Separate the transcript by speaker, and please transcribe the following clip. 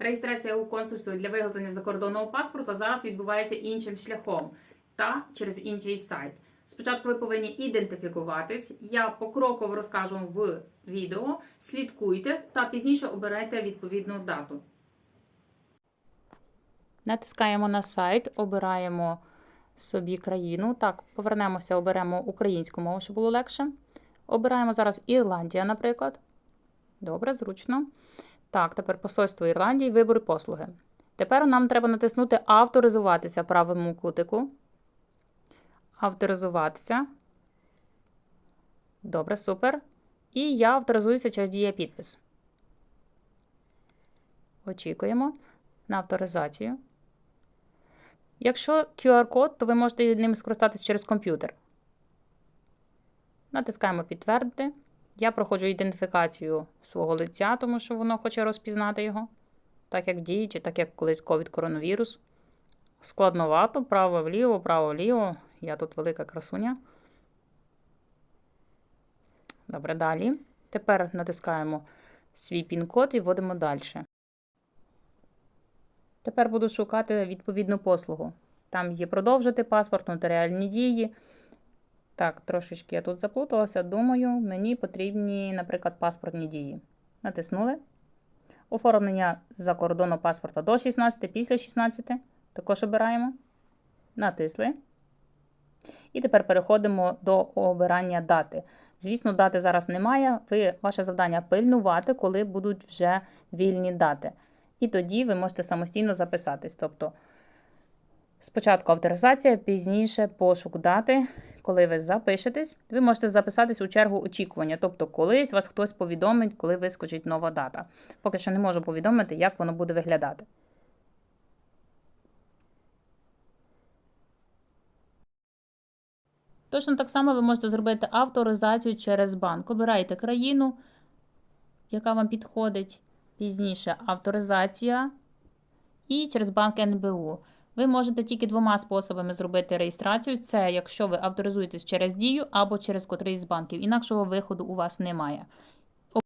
Speaker 1: Реєстрація у консульстві для виготовлення закордонного паспорта зараз відбувається іншим шляхом та через інший сайт. Спочатку ви повинні ідентифікуватись. Я покроково розкажу в відео. Слідкуйте та пізніше обирайте відповідну дату. Натискаємо на сайт, обираємо собі країну. Так, повернемося, оберемо українську мову, щоб було легше. Обираємо зараз Ірландія, наприклад. Добре, зручно. Так, тепер посольство Ірландії, вибори послуги. Тепер нам треба натиснути Авторизуватися правому кутику. Авторизуватися. Добре, супер. І я авторизуюся через дія підпис. Очікуємо на авторизацію. Якщо QR-код, то ви можете ним скористатися через комп'ютер. Натискаємо підтвердити. Я проходжу ідентифікацію свого лиця, тому що воно хоче розпізнати його, так як діє, чи так як колись ковід-коронавірус. Складновато, право вліво, право вліво. Я тут велика красуня. Добре, далі. Тепер натискаємо свій пін-код і вводимо далі. Тепер буду шукати відповідну послугу. Там є продовжити паспорт, нотаріальні дії. Так, трошечки я тут заплуталася. Думаю, мені потрібні, наприклад, паспортні дії. Натиснули. Оформлення за кордону паспорта до 16, після 16. Також обираємо. Натисли. І тепер переходимо до обирання дати. Звісно, дати зараз немає. Ви, ваше завдання пильнувати, коли будуть вже вільні дати. І тоді ви можете самостійно записатись. Тобто, спочатку авторизація, пізніше пошук дати. Коли ви запишетесь, ви можете записатись у чергу очікування. Тобто, колись вас хтось повідомить, коли вискочить нова дата. Поки що не можу повідомити, як воно буде виглядати. Точно так само ви можете зробити авторизацію через банк. Обирайте країну, яка вам підходить. Пізніше авторизація і через банк НБУ. Ви можете тільки двома способами зробити реєстрацію. Це якщо ви авторизуєтесь через дію або через котрийсь з банків. Інакшого виходу у вас немає.